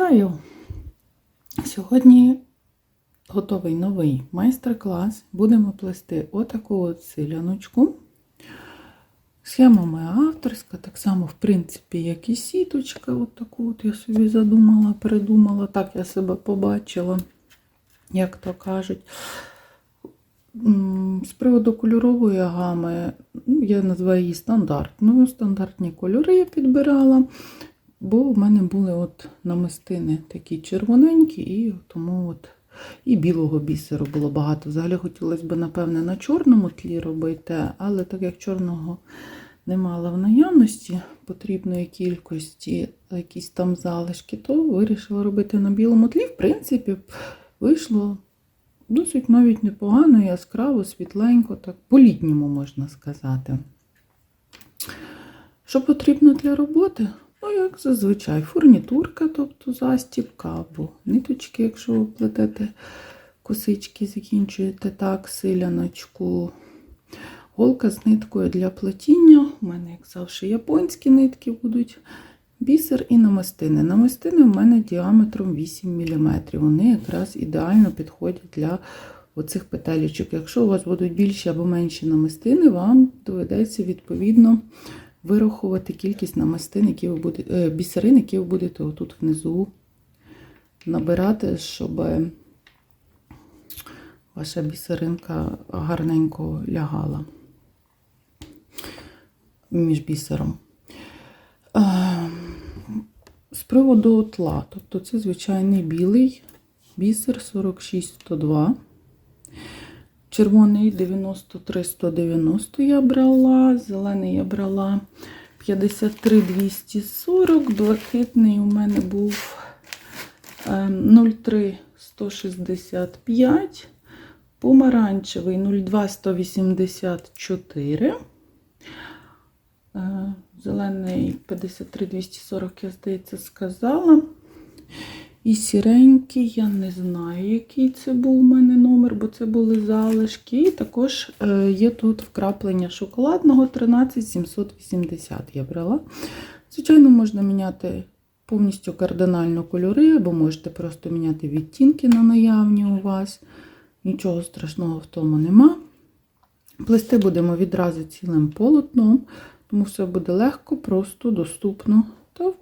Вітаю! Сьогодні готовий новий майстер-клас. Будемо плести отаку от селяночку. Схема моя авторська, так само, в принципі, як і сіточка. От таку от я собі задумала, придумала. Так я себе побачила, як то кажуть. З приводу кольорової гами, ну, я називаю її стандартною. Стандартні кольори я підбирала. Бо в мене були от намистини такі червоненькі, і тому от і білого бісеру було багато. Взагалі хотілося б, напевне, на чорному тлі робити, але так як чорного не мала в наявності потрібної кількості, якісь там залишки, то вирішила робити на білому тлі. В принципі, вийшло досить навіть непогано, яскраво, світленько, так по-літньому можна сказати. Що потрібно для роботи? Ну, як зазвичай, фурнітурка, тобто застібка або ниточки, якщо ви плетете косички, закінчуєте так, силяночку. Голка з ниткою для плетіння. У мене, як завжди, японські нитки будуть. Бісер і намистини. Намистини в мене діаметром 8 мм. Вони якраз ідеально підходять для оцих петелечок. Якщо у вас будуть більші або менші намистини, вам доведеться відповідно вирахувати кількість намистин, які ви будете, е, бісерин, які ви будете отут внизу набирати, щоб ваша бісеринка гарненько лягала між бісером. Е, З приводу тла, тобто це звичайний білий бісер 46102. Червоний 93-190 я брала, зелений я брала 53-240, блакитний у мене був 03-165, помаранчевий 02-184, е, зелений 53-240, я, здається, сказала. І сіренький, я не знаю, який це був у мене номер, бо це були залишки. І також е, є тут вкраплення шоколадного 13780 я брала. Звичайно, можна міняти повністю кардинально кольори, або можете просто міняти відтінки на наявні у вас. Нічого страшного в тому нема. Плести будемо відразу цілим полотном, тому все буде легко, просто, доступно та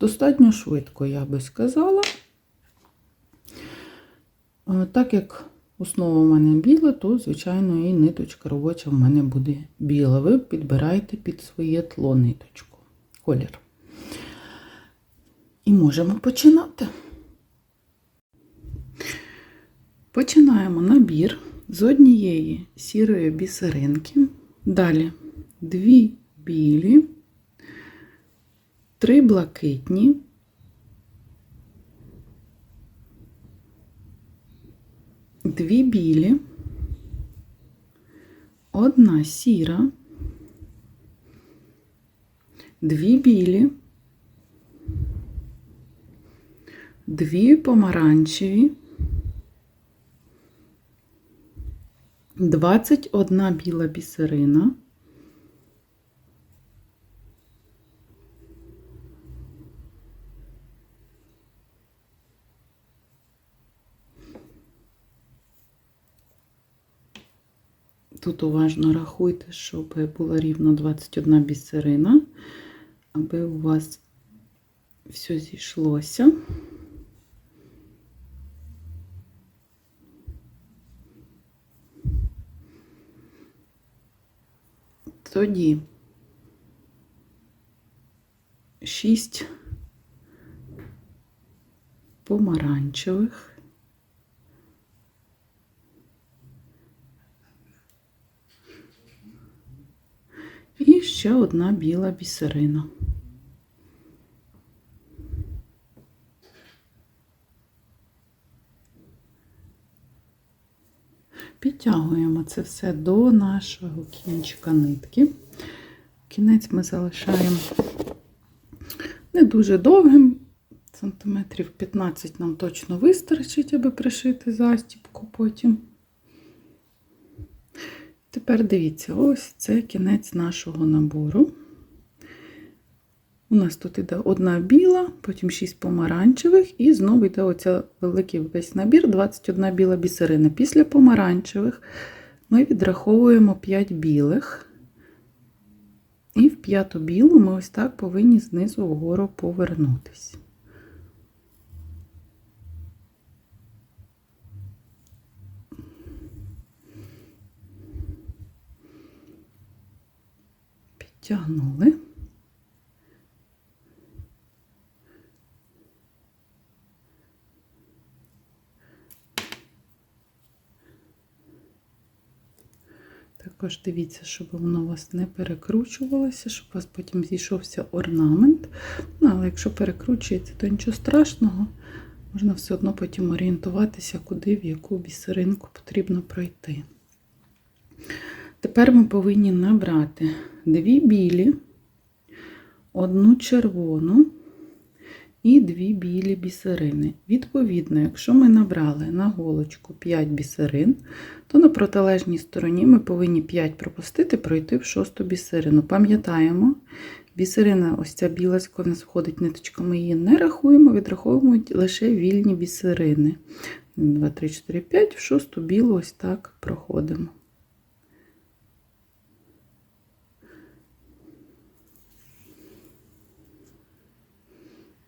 Достатньо швидко, я би сказала. Так як основа в мене біла, то, звичайно, і ниточка робоча в мене буде біла. Ви підбираєте під своє тло ниточку, колір. І можемо починати. Починаємо набір з однієї сірої бісеринки, далі дві білі три блакитні, дві білі, одна сіра, дві білі, дві помаранчеві, 21 біла бісерина. Тут уважно рахуйте, щоб була рівно 21 бісерина, аби у вас все зійшлося. Тоді 6 помаранчевих. І ще одна біла бісерина. Підтягуємо це все до нашого кінчика нитки. Кінець ми залишаємо не дуже довгим, сантиметрів 15 нам точно вистачить, аби пришити застібку потім. Тепер дивіться, ось це кінець нашого набору. У нас тут іде одна біла, потім 6 помаранчевих, і знову йде оця великий весь набір 21 біла бісерина. Після помаранчевих ми відраховуємо 5 білих. І в п'яту білу ми ось так повинні знизу вгору повернутись. Підтягнули. Також дивіться, щоб воно у вас не перекручувалося, щоб у вас потім зійшовся орнамент. Ну, але якщо перекручується, то нічого страшного. Можна все одно потім орієнтуватися, куди, в яку бісеринку потрібно пройти. Тепер ми повинні набрати дві білі, одну червону і дві білі бісерини. Відповідно, якщо ми набрали на голочку 5 бісерин, то на протилежній стороні ми повинні 5 пропустити, пройти в шосту бісерину. Пам'ятаємо, бісерина, ось ця з якої нас входить ниточка, ми її не рахуємо, відраховуємо лише вільні бісерини. 2, 3, 4, 5, в шосту білу ось так проходимо.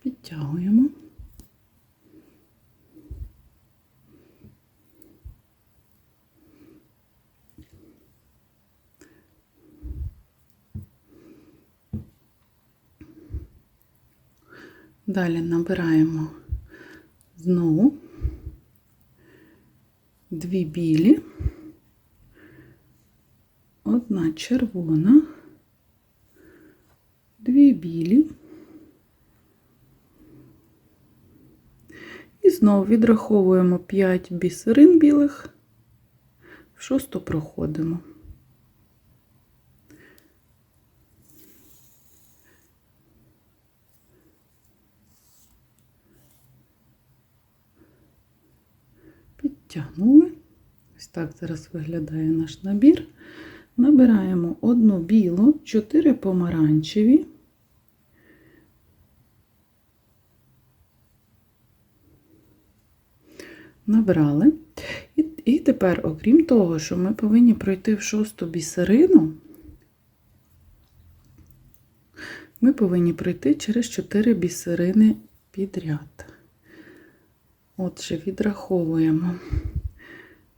Підтягуємо. Далі набираємо знову дві білі, одна червона, дві білі. І знову відраховуємо 5 бісерин білих, в шосту проходимо. Підтягнули. Ось так зараз виглядає наш набір. Набираємо одну білу, 4 помаранчеві. Набрали. І, і тепер, окрім того, що ми повинні пройти в шосту бісерину, ми повинні пройти через 4 бісерини підряд. Отже, відраховуємо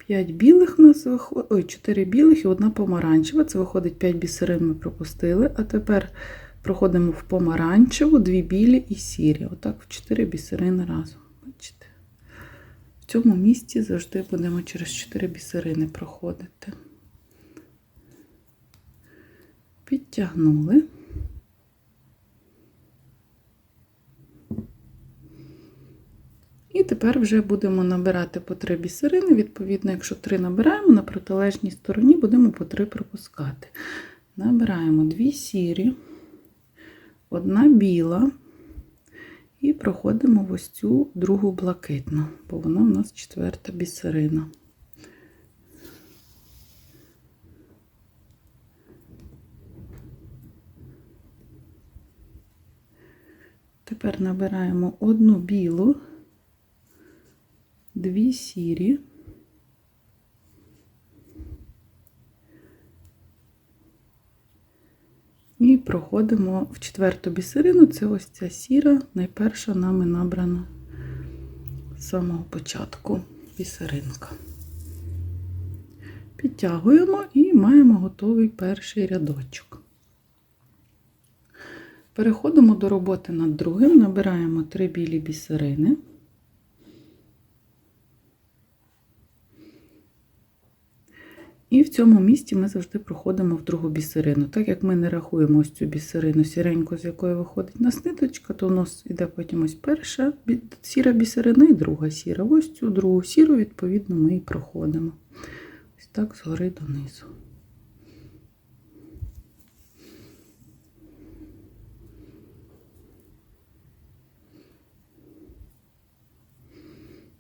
5 білих у нас виходить, ой, 4 білих і одна помаранчева. Це виходить 5 бісерин ми пропустили. А тепер проходимо в помаранчеву, 2 білі і сірі. Отак в 4 бісерини разом. В цьому місці завжди будемо через 4 бісерини проходити. Підтягнули. І тепер вже будемо набирати по 3 бісерини. Відповідно, якщо 3 набираємо, на протилежній стороні будемо по 3 пропускати. Набираємо 2 сірі, одна біла, і проходимо в ось цю другу блакитну, бо вона у нас четверта бісерина. Тепер набираємо одну білу, дві сірі, і проходимо в четверту бісерину. Це ось ця сіра, найперша нами набрана з самого початку бісеринка. Підтягуємо і маємо готовий перший рядочок. Переходимо до роботи над другим, набираємо три білі бісерини. І в цьому місці ми завжди проходимо в другу бісерину. Так як ми не рахуємо ось цю бісерину сіреньку, з якої виходить нас ниточка, то у нас іде потім ось перша сіра бісерина і друга сіра. Ось цю другу сіру, відповідно, ми і проходимо. Ось так згори донизу.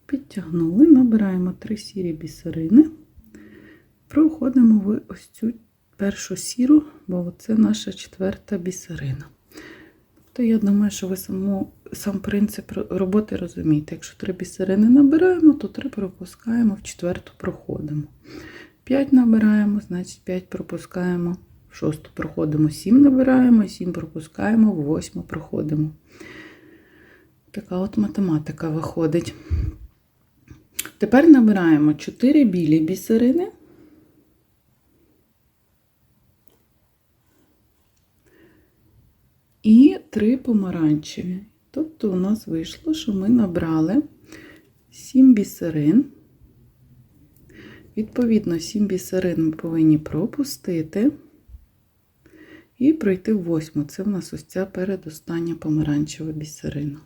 Підтягнули, набираємо три сірі бісерини проходимо в ось цю першу сіру, бо це наша четверта бісерина. То я думаю, що ви саму, сам принцип роботи розумієте. Якщо три бісерини набираємо, то три пропускаємо, в четверту проходимо. 5 набираємо, значить 5 пропускаємо, в шосту проходимо, 7 набираємо, 7 пропускаємо, в восьму проходимо. Така от математика виходить. Тепер набираємо 4 білі бісерини. І 3 помаранчеві. Тобто у нас вийшло, що ми набрали 7 бісерин. Відповідно, 7 бісерин ми повинні пропустити і пройти восьму. Це в нас ось ця передостання помаранчева бісерина.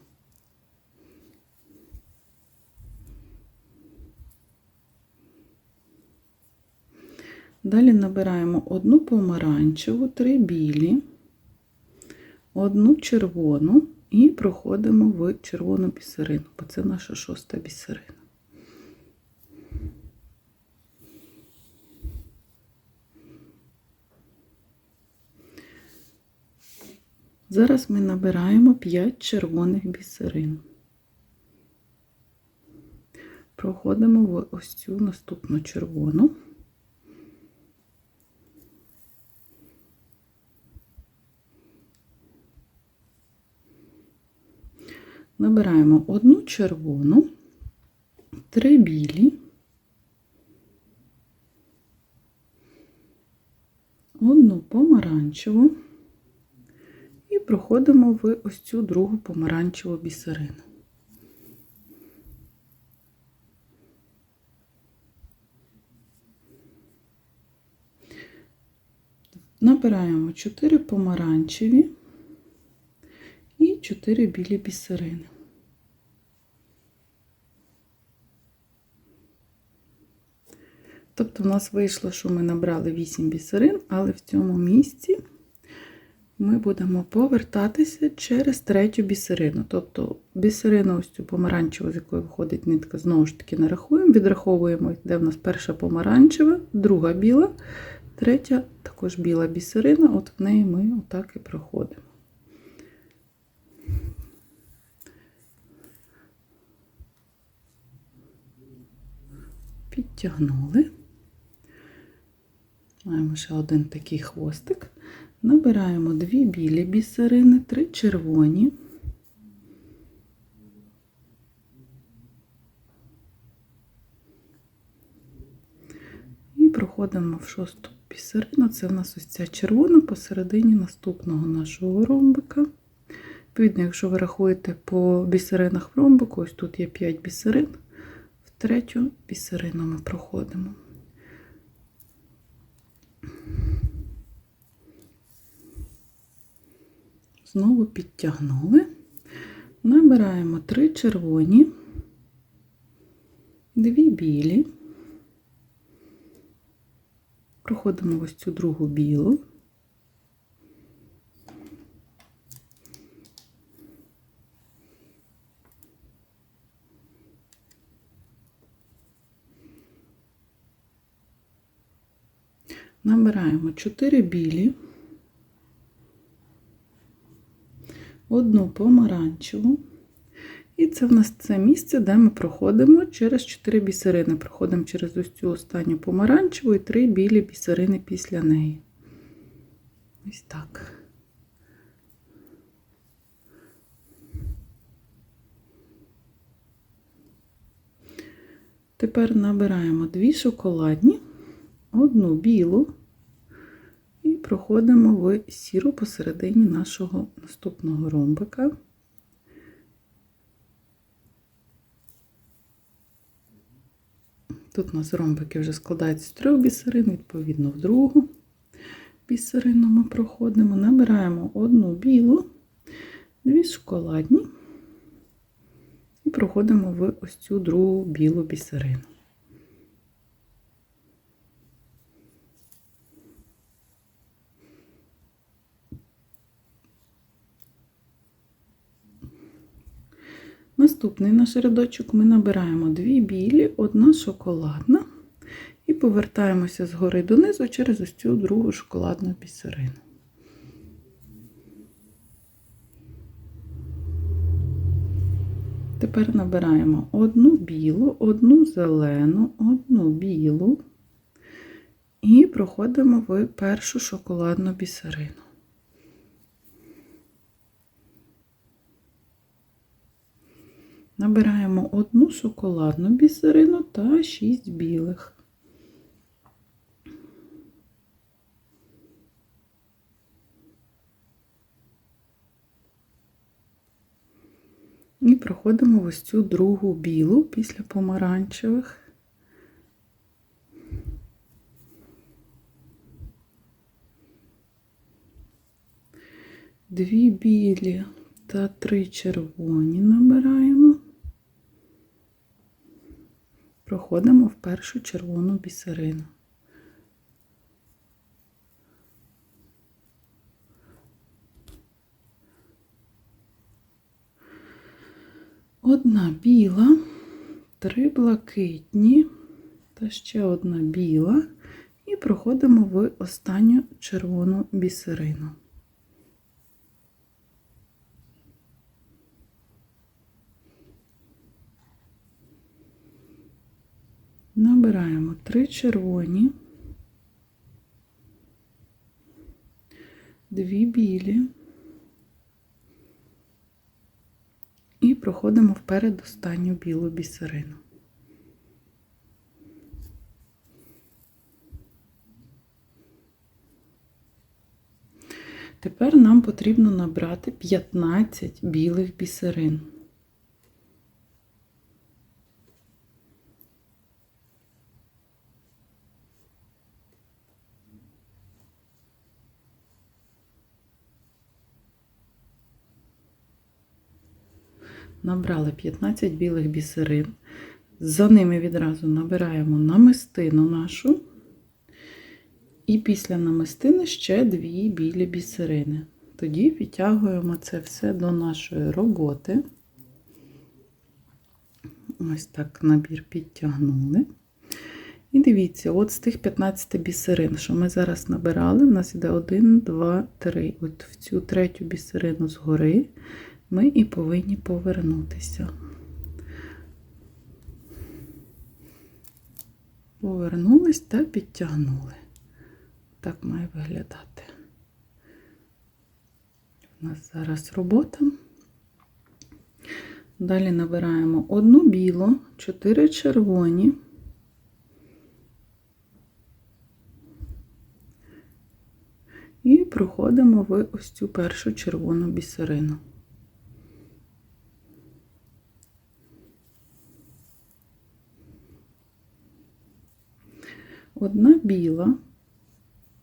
Далі набираємо одну помаранчеву, три білі, одну червону і проходимо в червону бісерину, бо це наша шоста бісерина. Зараз ми набираємо 5 червоних бісерин. Проходимо в ось цю наступну червону. Набираємо одну червону, три білі, одну помаранчеву і проходимо в ось цю другу помаранчеву бісерину. Набираємо 4 помаранчеві і 4 білі бісерини. Тобто в нас вийшло, що ми набрали 8 бісерин, але в цьому місці ми будемо повертатися через третю бісерину. Тобто бісерину ось цю помаранчеву, з якої виходить нитка, знову ж таки нарахуємо, відраховуємо, де в нас перша помаранчева, друга біла, третя також біла бісерина, от в неї ми отак і проходимо. Підтягнули. Маємо ще один такий хвостик. Набираємо дві білі бісерини, три червоні. І проходимо в шосту бісерину. Це в нас ось ця червона посередині наступного нашого ромбика. Відповідно, якщо ви рахуєте по бісеринах в ромбику, ось тут є 5 бісерин, третю бісерину ми проходимо. Знову підтягнули. Набираємо три червоні, дві білі, проходимо ось цю другу білу. Набираємо 4 білі, одну помаранчеву. І це в нас це місце, де ми проходимо через 4 бісерини. Проходимо через ось цю останню помаранчеву і 3 білі бісерини після неї. Ось так. Тепер набираємо дві шоколадні, одну білу і проходимо в сіру посередині нашого наступного ромбика. Тут у нас ромбики вже складаються з трьох бісерин, відповідно, в другу бісерину ми проходимо, набираємо одну білу, дві шоколадні і проходимо в ось цю другу білу бісерину. Наступний наш рядочок ми набираємо дві білі, одна шоколадна, і повертаємося згори донизу через ось цю другу шоколадну бісерину. Тепер набираємо одну білу, одну зелену, одну білу і проходимо в першу шоколадну бісерину. Набираємо одну шоколадну бісерину та 6 білих. І проходимо ось цю другу білу після помаранчевих. Дві білі та три червоні набираємо. Проходимо в першу червону бісерину. Одна біла, три блакитні та ще одна біла, і проходимо в останню червону бісерину. Набираємо три червоні, дві білі і проходимо вперед останню білу бісерину. Тепер нам потрібно набрати 15 білих бісерин. Набрали 15 білих бісерин. За ними відразу набираємо намистину нашу. І після намистини ще дві білі бісерини. Тоді підтягуємо це все до нашої роботи. Ось так набір підтягнули. І дивіться, от з тих 15 бісерин, що ми зараз набирали, в нас іде 1, 2, 3. От в цю третю бісерину згори ми і повинні повернутися. Повернулись та підтягнули. Так має виглядати. У нас зараз робота. Далі набираємо одну білу, чотири червоні. І проходимо в ось цю першу червону бісерину. Одна біла,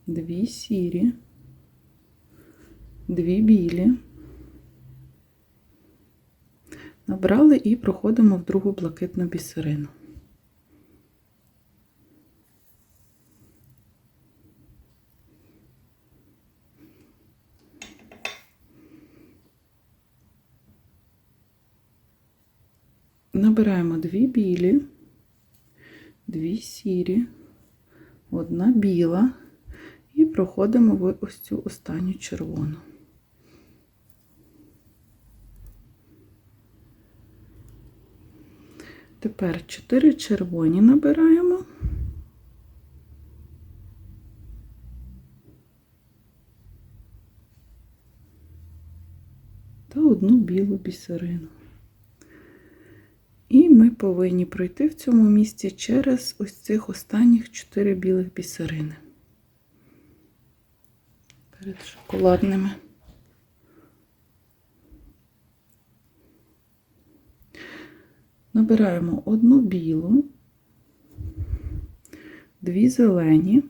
дві сірі, дві білі. Набрали і проходимо в другу блакитну бісерину. Набираємо дві білі, дві сірі, одна біла і проходимо в ось цю останню червону. Тепер 4 червоні набираємо. Та одну білу бісерину. І ми повинні пройти в цьому місці через ось цих останніх 4 білих бісерини. Перед шоколадними. Набираємо одну білу, дві зелені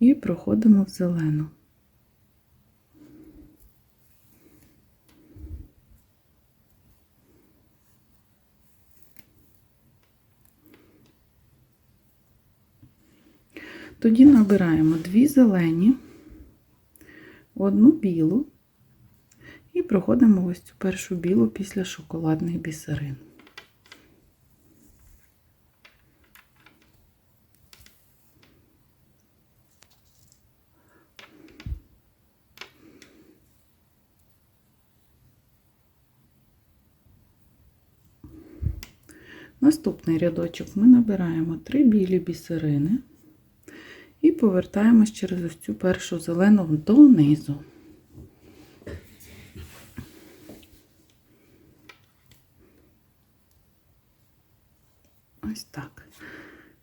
і проходимо в зелену. Тоді набираємо дві зелені, одну білу і проходимо ось цю першу білу після шоколадних бісерин. Наступний рядочок ми набираємо 3 білі бісерини і повертаємось через ось цю першу зелену донизу. Ось так.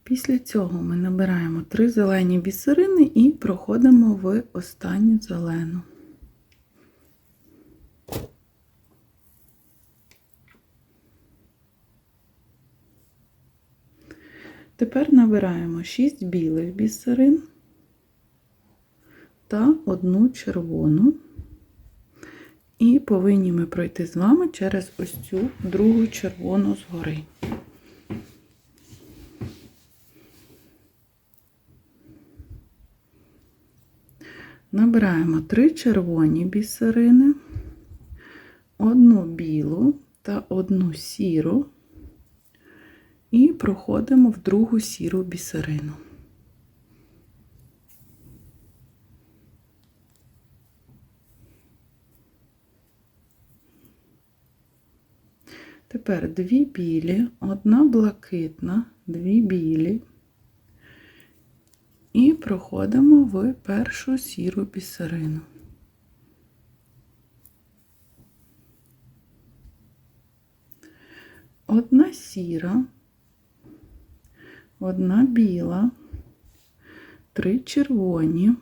Після цього ми набираємо три зелені бісерини і проходимо в останню зелену. Тепер набираємо 6 білих бісерин та одну червону. І повинні ми пройти з вами через ось цю другу червону згори. Набираємо 3 червоні бісерини, одну білу та одну сіру. І проходимо в другу сіру бісерину. Тепер дві білі, одна блакитна, дві білі. І проходимо в першу сіру бісерину. Одна сіра, одна біла, три червоні.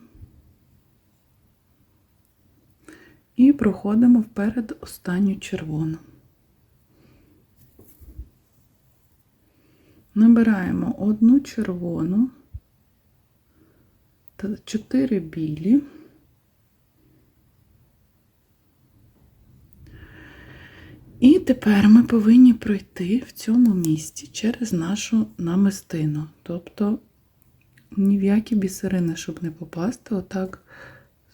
І проходимо вперед останню червону. Набираємо одну червону та чотири білі. І тепер ми повинні пройти в цьому місці через нашу намистину. Тобто ні в які бісерини, щоб не попасти, отак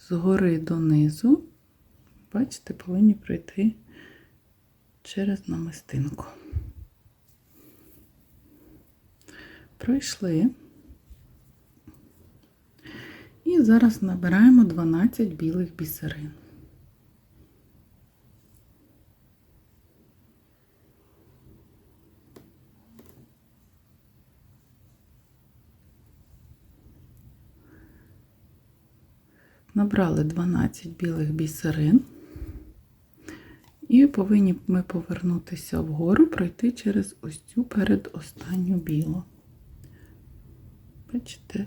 згори донизу, бачите, повинні пройти через намистинку. Пройшли. І зараз набираємо 12 білих бісерин. Набрали 12 білих бісерин. І повинні ми повернутися вгору, пройти через ось цю передостанню білу. Бачите,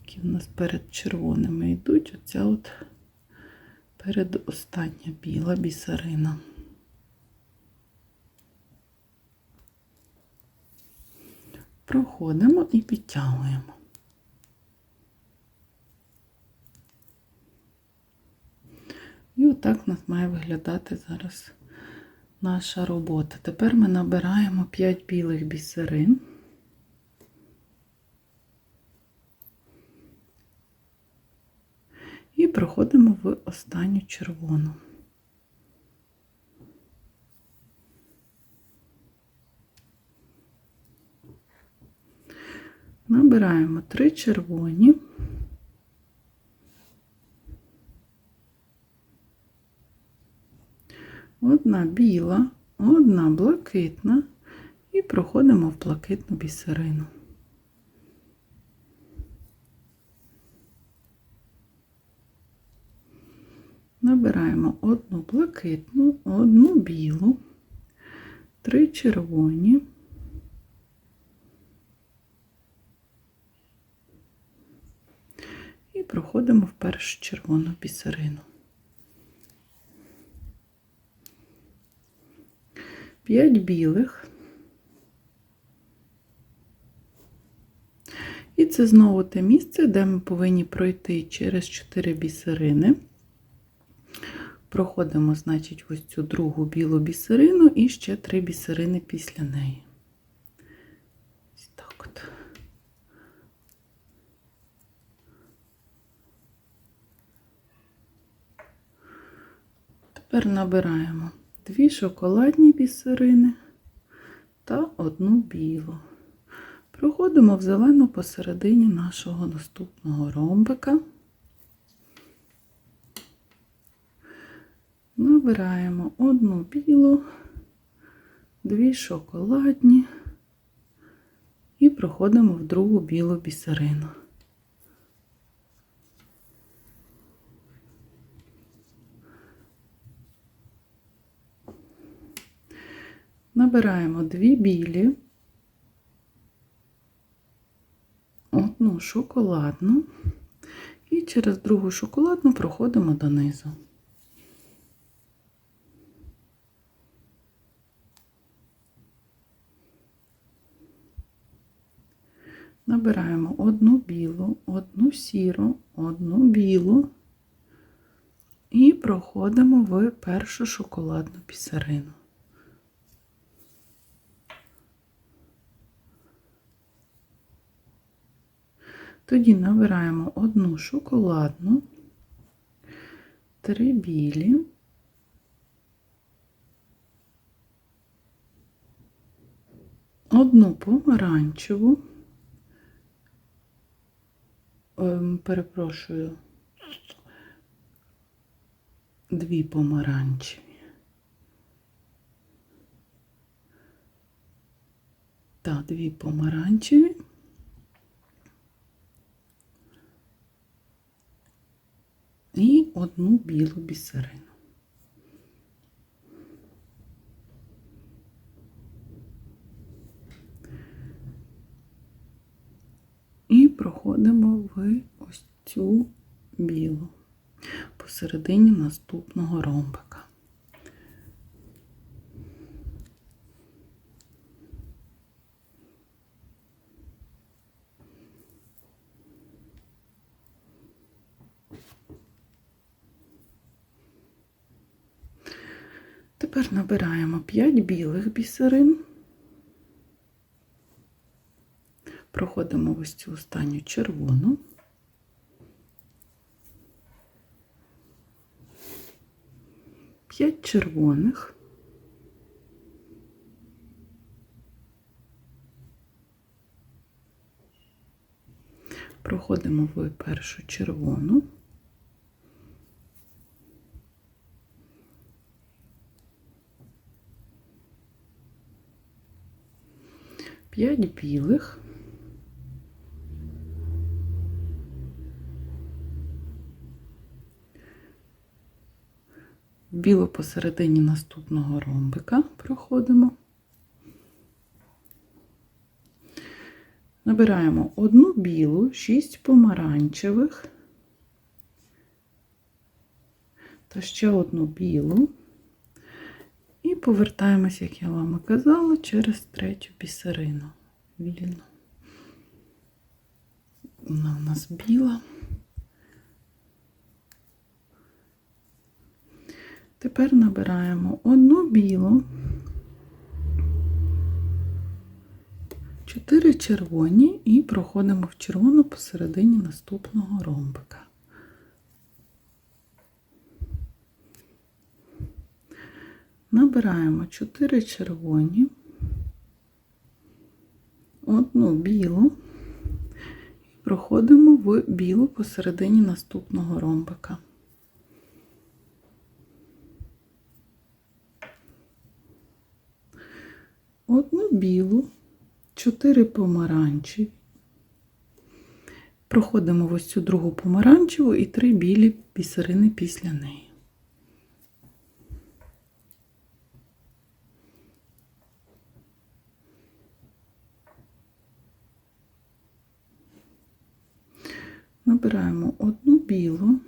які в нас перед червоними йдуть, оця от передостання біла бісерина. Проходимо і підтягуємо. І отак у нас має виглядати зараз наша робота. Тепер ми набираємо 5 білих бісерин. І проходимо в останню червону. Набираємо 3 червоні. Одна біла, одна блакитна і проходимо в блакитну бісерину. Набираємо одну блакитну, одну білу, три червоні. І проходимо в першу червону бісерину. П'ять білих. І це знову те місце, де ми повинні пройти через 4 бісерини. Проходимо, значить, ось цю другу білу бісерину і ще три бісерини після неї. Тепер набираємо дві шоколадні бісерини та одну білу. Проходимо в зелену посередині нашого наступного ромбика. Набираємо одну білу, дві шоколадні і проходимо в другу білу бісерину. Набираємо дві білі, одну шоколадну і через другу шоколадну проходимо донизу. Набираємо одну білу, одну сіру, одну білу і проходимо в першу шоколадну пісарину. Тоді набираємо одну шоколадну, три білі, одну помаранчеву, ем, перепрошую, дві помаранчеві. Та, дві помаранчеві. І одну білу бісерину. І проходимо в ось цю білу посередині наступного ромбика. Тепер набираємо 5 білих бісерин, проходимо ось цю останню червону. П'ять червоних. Проходимо в першу червону. П'ять білих. Біло посередині наступного ромбика проходимо. Набираємо одну білу, шість помаранчевих та ще одну білу. І повертаємось, як я вам і казала, через третю бісерину. Вільно. Вона у нас біла. Тепер набираємо одну білу, чотири червоні і проходимо в червону посередині наступного ромбика. Набираємо 4 червоні, одну білу і проходимо в білу посередині наступного ромбика. Одну білу, 4 помаранчеві. Проходимо в ось цю другу помаранчеву і три білі бісерини після неї. Набираємо одну білу,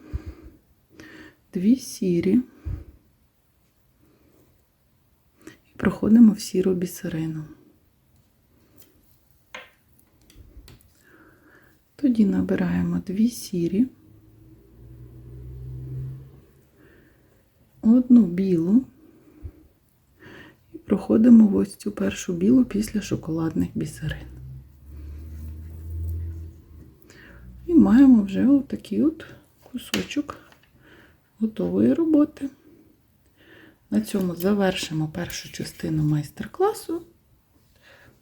дві сірі і проходимо в сіру бісерину. Тоді набираємо дві сірі, одну білу і проходимо в ось цю першу білу після шоколадних бісерин. І маємо вже отакий от кусочок готової роботи. На цьому завершимо першу частину майстер-класу.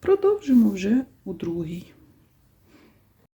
Продовжимо вже у другій.